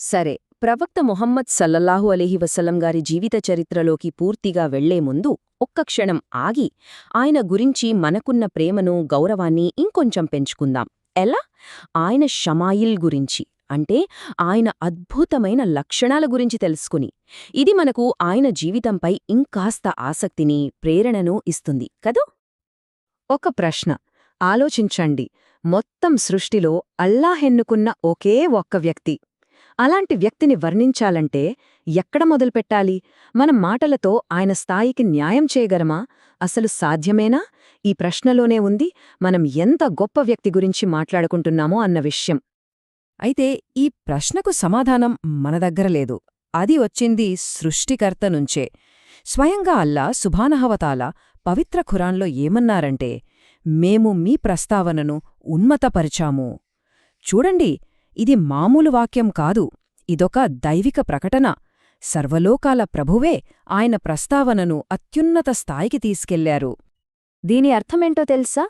సరే ప్రవక్త మొహమ్మద్ సల్లల్లాహు అలీహి వసలం గారి జీవిత చరిత్రలోకి పూర్తిగా వెళ్ళే ముందు ఒక్క క్షణం ఆగి ఆయన గురించి మనకున్న ప్రేమను గౌరవాన్ని ఇంకొంచెం పెంచుకుందాం. ఎలా? ఆయన షమాయిల్ గురించి అంటే ఆయన అద్భుతమైన లక్షణాల గురించి తెలుసుకుని. ఇది మనకు ఆయన జీవితంపై ఇంకాస్త ఆసక్తిని ప్రేరణను ఇస్తుంది కదూ? ఒక ప్రశ్న. ఆలోచించండి. మొత్తం సృష్టిలో అల్లాహెన్నుకున్న ఒకే ఒక్క వ్యక్తి. అలాంటి వ్యక్తిని వర్ణించాలంటే ఎక్కడ మొదలుపెట్టాలి మన మాటలతో ఆయన స్థాయికి న్యాయం చేయగలమా? అసలు సాధ్యమేనా? ఈ ప్రశ్నలోనే ఉంది మనం ఎంత గొప్ప వ్యక్తి గురించి మాట్లాడుకుంటున్నామో అన్న విషయం. అయితే ఈ ప్రశ్నకు సమాధానం మన దగ్గర లేదు. అది వచ్చింది సృష్టికర్త నుంచే. స్వయంగా అల్లా సుభానహవతాల పవిత్ర ఖురాన్లో ఏమన్నారంటే మేము మీ ప్రస్తావనను ఉన్మతపరిచాము చూడండి ఇది మామూలు వాక్యం కాదు. ఇదొక దైవిక ప్రకటన. సర్వలోకాల ప్రభువే ఆయన ప్రస్తావనను అత్యున్నత స్థాయికి తీసుకెళ్ళారు. దీని అర్థమేంటో తెలుసా?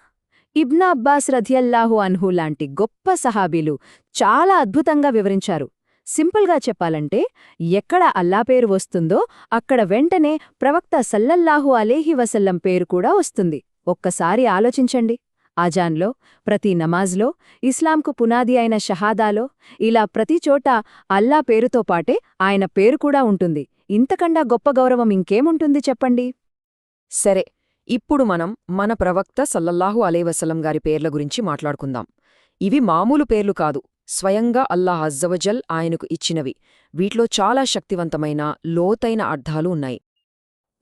ఇబ్నా అబ్బాస్ రథియల్లాహు అన్హు లాంటి గొప్ప సహాబీలు చాలా అద్భుతంగా వివరించారు. సింపుల్గా చెప్పాలంటే ఎక్కడ అల్లా పేరు వస్తుందో అక్కడ వెంటనే ప్రవక్త సల్లల్లాహు అలేహి వసల్లం పేరు కూడా వస్తుంది. ఒక్కసారి ఆలోచించండి. ఆజాన్లో ప్రతి నమాజ్లో ఇస్లాంకు పునాది అయిన షహాదాలో ఇలా ప్రతిచోట అల్లా పేరుతో పాటే ఆయన పేరు కూడా ఉంటుంది. ఇంతకన్నా గొప్ప గౌరవం ఇంకేముంటుంది చెప్పండి? సరే ఇప్పుడు మనం మన ప్రవక్త సల్లల్లాహు అలేవసలం గారి పేర్ల గురించి మాట్లాడుకుందాం. ఇవి మామూలు పేర్లు కాదు. స్వయంగా అల్లాహ్ అజ్జవజల్ ఆయనకు ఇచ్చినవి. వీటిలో చాలా శక్తివంతమైన లోతైన అర్థాలు ఉన్నాయి.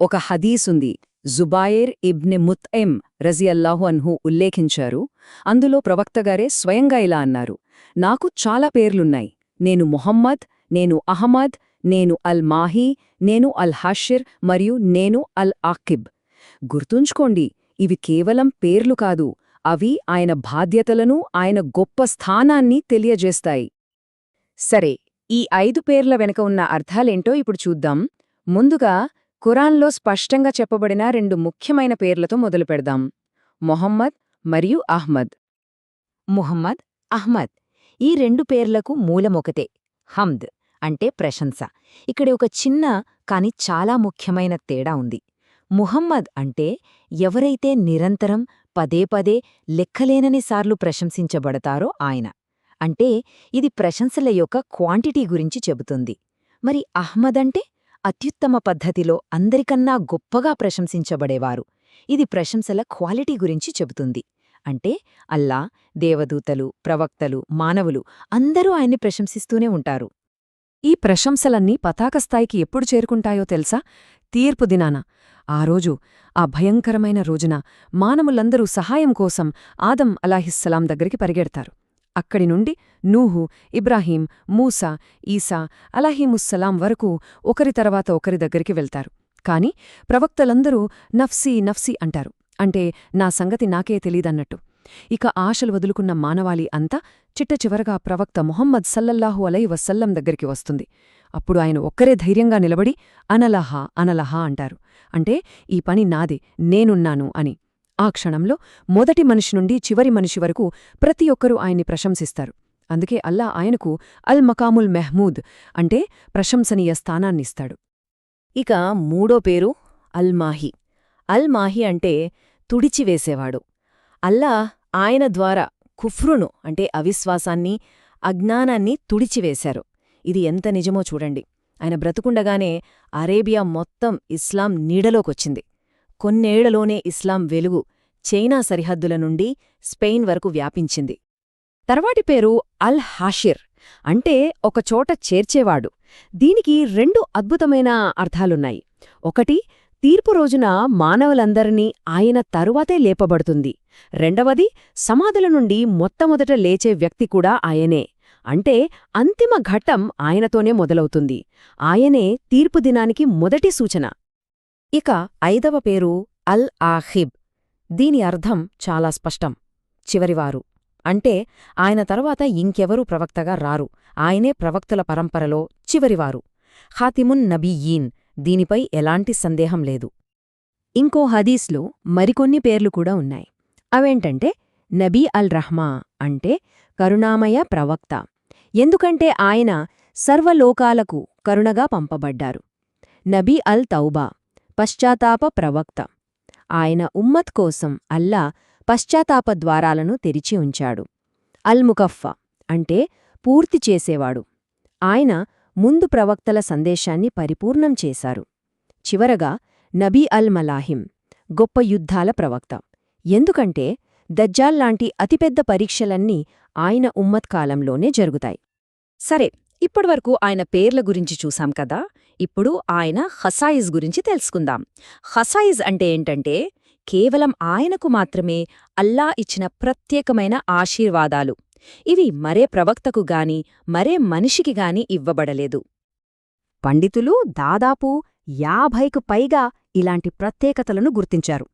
ఒక హదీసుంది. జుబాయిర్ ఇబ్నె ముత్ఎం రజియల్లాహు అన్హు ఉల్లేఖించారు అందులో ప్రవక్తగారే స్వయంగా ఇలా అన్నారు నాకు చాలా పేర్లున్నాయి. నేను మొహమ్మద్ నేను అహ్మద్ నేను అల్ మాహీ నేను అల్ హాషిర్ మరియు నేను అల్ ఆకిబ్. గుర్తుంచుకోండి ఇవి కేవలం పేర్లు కాదు అవి ఆయన బాధ్యతలను ఆయన గొప్ప స్థానాన్ని తెలియజేస్తాయి. సరే ఈ ఐదు పేర్ల వెనక ఉన్న అర్థాలేంటో ఇప్పుడు చూద్దాం. ముందుగా ఖురాన్లో స్పష్టంగా చెప్పబడిన రెండు ముఖ్యమైన పేర్లతో మొదలుపెడదాం మొహమ్మద్ మరియు అహ్మద్. ముహమ్మద్ అహ్మద్ ఈ రెండు పేర్లకు మూలమొకతే హమ్ద్ అంటే ప్రశంస. ఇక్కడ ఒక చిన్న కాని చాలా ముఖ్యమైన తేడా ఉంది. ముహమ్మద్ అంటే ఎవరైతే నిరంతరం పదే పదే లెక్కలేననిసార్లు ప్రశంసించబడతారో ఆయన. అంటే ఇది ప్రశంసల యొక్క క్వాంటిటీ గురించి చెబుతుంది. మరి అహ్మద్ అంటే అత్యుత్తమ పద్ధతిలో అందరికన్నా గొప్పగా ప్రశంసించబడేవారు. ఇది ప్రశంసల క్వాలిటీ గురించి చెబుతుంది. అంటే అల్లా దేవదూతలు ప్రవక్తలు మానవులు అందరూ ఆయన్ని ప్రశంసిస్తూనే ఉంటారు. ఈ ప్రశంసలన్నీ పతాకస్థాయికి ఎప్పుడు చేరుకుంటాయో తెలుసా? తీర్పు దినాన. ఆ రోజు ఆ భయంకరమైన రోజున మానవులందరూ సహాయం కోసం ఆదం అలాహిస్సలాం దగ్గరికి పరిగెడతారు. అక్కడి నుండి నూహు ఇబ్రాహీం మూసా ఈసా అలాహీముస్సలాం వరకు ఒకరి తర్వాత ఒకరి దగ్గరికి వెళ్తారు. కాని ప్రవక్తలందరూ నఫ్సీ నఫ్సీ అంటారు. అంటే నా సంగతి నాకే తెలీదన్నట్టు. ఇక ఆశలు వదులుకున్న మానవాళి అంతా చిట్ట చివరగా ప్రవక్త మొహమ్మద్ సల్లల్లాహు అలై వసల్లం దగ్గరికి వస్తుంది. అప్పుడు ఆయన ఒక్కరే ధైర్యంగా నిలబడి అనలహా అనలహా అంటారు. అంటే ఈ పని నాదే నేనున్నాను అని. ఆ క్షణంలో మొదటి మనిషి నుండి చివరి మనిషి వరకు ప్రతి ఒక్కరూ ఆయన్ని ప్రశంసిస్తారు. అందుకే అల్లా ఆయనకు అల్ మకాముల్ మెహ్మూద్ అంటే ప్రశంసనీయ స్థానాన్నిస్తాడు. ఇక మూడో పేరు అల్మాహి అల్మాహి అంటే తుడిచివేసేవాడు అల్లా ఆయన ద్వారా కుఫ్రును అంటే అవిశ్వాసాన్ని అజ్ఞానాన్ని తుడిచివేశారు ఇది ఎంత నిజమో చూడండి. ఆయన బ్రతుకుండగానే అరేబియా మొత్తం ఇస్లాం నీడలోకొచ్చింది. కొన్నేళ్ళలోనే ఇస్లాం వెలుగు చైనా సరిహద్దుల నుండి స్పెయిన్ వరకు వ్యాపించింది. తర్వాటి పేరు అల్ హాషిర్ అంటే ఒకచోట చేర్చేవాడు. దీనికి రెండు అద్భుతమైన అర్థాలున్నాయి. ఒకటి తీర్పు రోజున మానవులందరినీ ఆయన తరువాతే లేపబడుతుంది. రెండవది సమాధుల నుండి మొట్టమొదట లేచే వ్యక్తి కూడా ఆయనే. అంటే అంతిమ ఘట్టం ఆయనతోనే మొదలవుతుంది. ఆయనే తీర్పు దినానికి మొదటి సూచన. ఇక ఐదవ పేరు అల్ ఆఖిబ్ దీని అర్థం చాలా స్పష్టం. చివరివారు. అంటే ఆయన తర్వాత ఇంకెవరూ ప్రవక్తగా రారు. ఆయనే ప్రవక్తల పరంపరలో చివరివారు. ఖాతిమున్ నబీయీన్. దీనిపై ఎలాంటి సందేహం లేదు. ఇంకో హదీస్లో మరికొన్ని పేర్లు కూడా ఉన్నాయి. అవేంటంటే నబీ అల్ రహ్మా అంటే కరుణామయ ప్రవక్త. ఎందుకంటే ఆయన సర్వలోకాలకు కరుణగా పంపబడ్డారు. నబీ అల్ తౌబా. పశ్చాత్తాప ప్రవక్త. ఆయన ఉమ్మత్ కోసం అల్లా పశ్చాత్తాప ద్వారాలను తెరిచి ఉంచాడు. అల్ ముకఫ్ఫా అంటే పూర్తి చేసేవాడు. ఆయన ముందు ప్రవక్తల సందేశాన్ని పరిపూర్ణం చేశారు. చివరగా నబీ అల్ మలాహిం గొప్ప యుద్ధాల ప్రవక్త. ఎందుకంటే దజ్జాల్లాంటి అతిపెద్ద పరీక్షలన్నీ ఆయన ఉమ్మత్ కాలంలోనే జరుగుతాయి. సరే ఇప్పటివరకు ఆయన పేర్ల గురించి చూసాం కదా? ఇప్పుడు ఆయన హసాయిజ్ గురించి తెలుసుకుందాం. హసాయిజ్ అంటే ఏంటంటే కేవలం ఆయనకు మాత్రమే అల్లా ఇచ్చిన ప్రత్యేకమైన ఆశీర్వాదాలు. ఇవి మరే ప్రవక్తకు గాని మరే మనిషికి గాని ఇవ్వబడలేదు. పండితులు దాదాపు యాభైకు పైగా ఇలాంటి ప్రత్యేకతలను గుర్తించారు.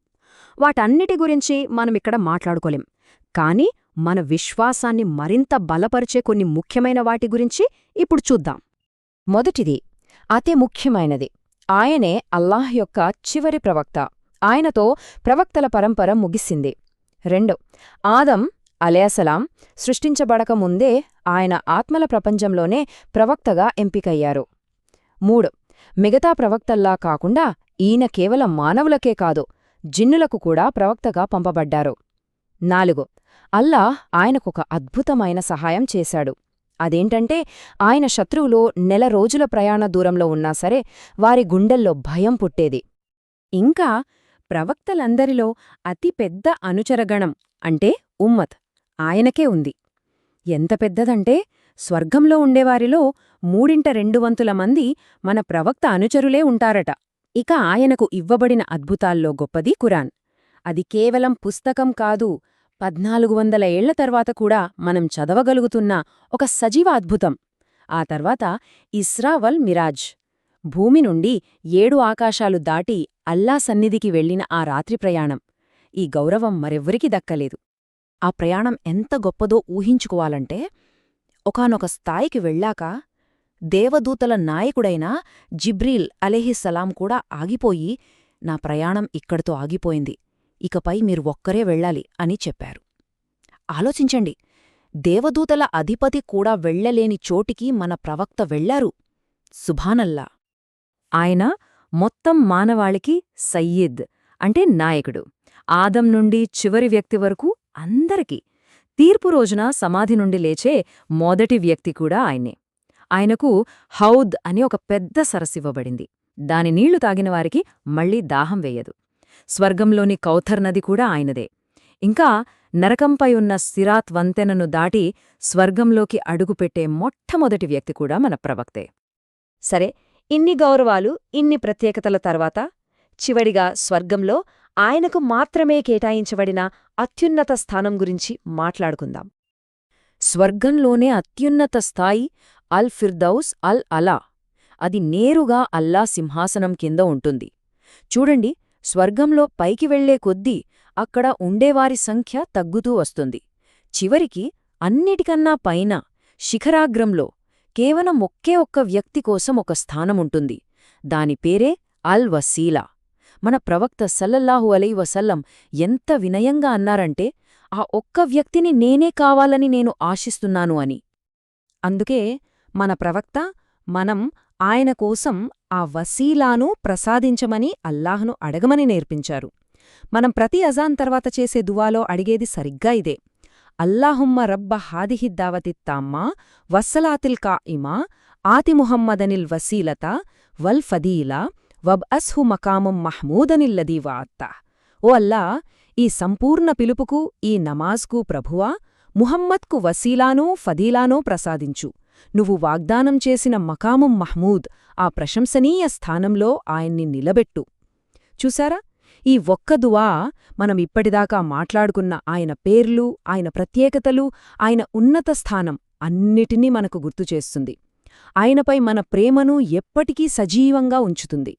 వాటన్నిటి గురించి మనమిక్కడ మాట్లాడుకోలేం. కాని మన విశ్వాసాన్ని మరింత బలపరిచే కొన్ని ముఖ్యమైన వాటి గురించి ఇప్పుడు చూద్దాం. మొదటిది అతి ముఖ్యమైనది. ఆయనే అల్లాహ్ యొక్క చివరి ప్రవక్త. ఆయనతో ప్రవక్తల పరంపర ముగిసింది. రెండు. ఆదం అలయసలాం సృష్టించబడక ముందే ఆయన ఆత్మల ప్రపంచంలోనే ప్రవక్తగా ఎంపికయ్యారు. మూడు. మిగతా ప్రవక్తల్లా కాకుండా ఈయన కేవలం మానవులకే కాదు జిన్నులకు కూడా ప్రవక్తగా పంపబడ్డారు. నాలుగు. అల్లా ఆయనకొక అద్భుతమైన సహాయం చేశాడు. అదేంటంటే ఆయన శత్రువులు నెల రోజుల ప్రయాణ దూరంలో ఉన్నా సరే వారి గుండెల్లో భయం పుట్టేది. ఇంకా ప్రవక్తలందరిలో అతి పెద్ద అనుచరగణం అంటే ఉమ్మత్ ఆయనకే ఉంది. ఎంత పెద్దదంటే స్వర్గంలో ఉండేవారిలో మూడింట రెండు వంతుల మంది మన ప్రవక్త అనుచరులే ఉంటారట. ఇక ఆయనకు ఇవ్వబడిన అద్భుతాల్లో గొప్పది కురాన్ అది కేవలం పుస్తకం కాదు పద్నాలుగు వందల ఏళ్ళ తర్వాత కూడా మనం చదవగలుగుతున్న ఒక సజీవ అద్భుతం. ఆ తర్వాత ఇస్రావల్ మిరాజ్. భూమి నుండి ఏడు ఆకాశాలు దాటి అల్లా సన్నిధికి వెళ్ళిన ఆ రాత్రి ప్రయాణం. ఈ గౌరవం మరెవ్వరికీ దక్కలేదు. ఆ ప్రయాణం ఎంత గొప్పదో ఊహించుకోవాలంటే ఒకానొక స్థాయికి వెళ్ళాక దేవదూతల నాయకుడైన జిబ్రీల్ అలెహిస్సలాం కూడా ఆగిపోయి నా ప్రయాణం ఇక్కడితో ఆగిపోయింది. ఇకపై మీరు ఒక్కరే వెళ్ళాలి అని చెప్పారు. ఆలోచించండి దేవదూతల అధిపతి కూడా వెళ్ళలేని చోటికి మన ప్రవక్త వెళ్ళారు సుభానల్లా. ఆయన మొత్తం మానవాళికి సయ్యిద్ అంటే నాయకుడు. ఆదం నుండి చివరి వ్యక్తి వరకు అందరికీ. తీర్పు రోజున సమాధి నుండి లేచే మొదటి వ్యక్తి కూడా ఆయనే. ఆయనకు హౌద్ అని ఒక పెద్ద సరస్సివ్వబడింది దాని నీళ్ళు తాగిన వారికి మళ్ళీ దాహం వేయదు. స్వర్గంలోని కౌథర్ నది కూడా ఆయనదే. ఇంకా నరకంపై ఉన్న సిరాత్ వంతెనను దాటి స్వర్గంలోకి అడుగుపెట్టే మొట్టమొదటి వ్యక్తి కూడా మన ప్రవక్తే. సరే ఇన్ని గౌరవాలు ఇన్ని ప్రత్యేకతల తర్వాత చివడిగా స్వర్గంలో ఆయనకు మాత్రమే కేటాయించబడిన అత్యున్నత స్థానం గురించి మాట్లాడుకుందాం. స్వర్గంలోనే అత్యున్నత స్థాయి అల్ ఫిర్దౌస్ అల్ అలా. అది నేరుగా అల్లా సింహాసనం కింద ఉంటుంది. చూడండి స్వర్గంలో పైకి వెళ్ళే కొద్దీ అక్కడ ఉండేవారి సంఖ్య తగ్గుతూ వస్తుంది. చివరికి అన్నిటికన్నా పైన శిఖరాగ్రంలో కేవలం ఒకే ఒక్క వ్యక్తి కోసం ఒక స్థానముంటుంది. దాని పేరే అల్ వసీలా. మన ప్రవక్త సల్లల్లాహు అలై వసల్లం ఎంత వినయంగా అన్నారంటే ఆ ఒక్క వ్యక్తిని నేనే కావాలని నేను ఆశిస్తున్నాను అని. అందుకే మన ప్రవక్త మనం ఆయన కోసం ఆ వసీలాను ప్రసాదించమని అల్లాహ్ను అడగమని నేర్పించారు. మనం ప్రతి అజాన్ తర్వాత చేసే దువాలో అడిగేది సరిగ్గా ఇదే. అల్లాహుమ్మ రబ్బ హాదిహిద్దావతిత్తామ్మా వస్సలాతిల్ కా ఇమా ఆతి ముహమ్మదనిల్ వసీలత వల్ ఫదీలా వబ్ అస్హు మకామం మహమూదనిల్లదీవా అత్తా ఓ అల్లా ఈ సంపూర్ణ పిలుపుకు ఈ నమాజ్కు ప్రభువా ముహమ్మద్కు వసీలానూ ఫదీలానో ప్రసాదించు. నువ్వు వాగ్దానం చేసిన మకాముం మహ్మూద్ ఆ ప్రశంసనీయ స్థానంలో ఆయన్ని నిలబెట్టు. చూశారా? ఈ ఒక్క దువా మనం ఇప్పటిదాకా మాట్లాడుకున్న ఆయన పేర్లు ఆయన ప్రత్యేకతలు ఆయన ఉన్నత స్థానం అన్నిటినీ మనకు గుర్తుచేస్తుంది ఆయనపై మన ప్రేమను ఎప్పటికీ సజీవంగా ఉంచుతుంది.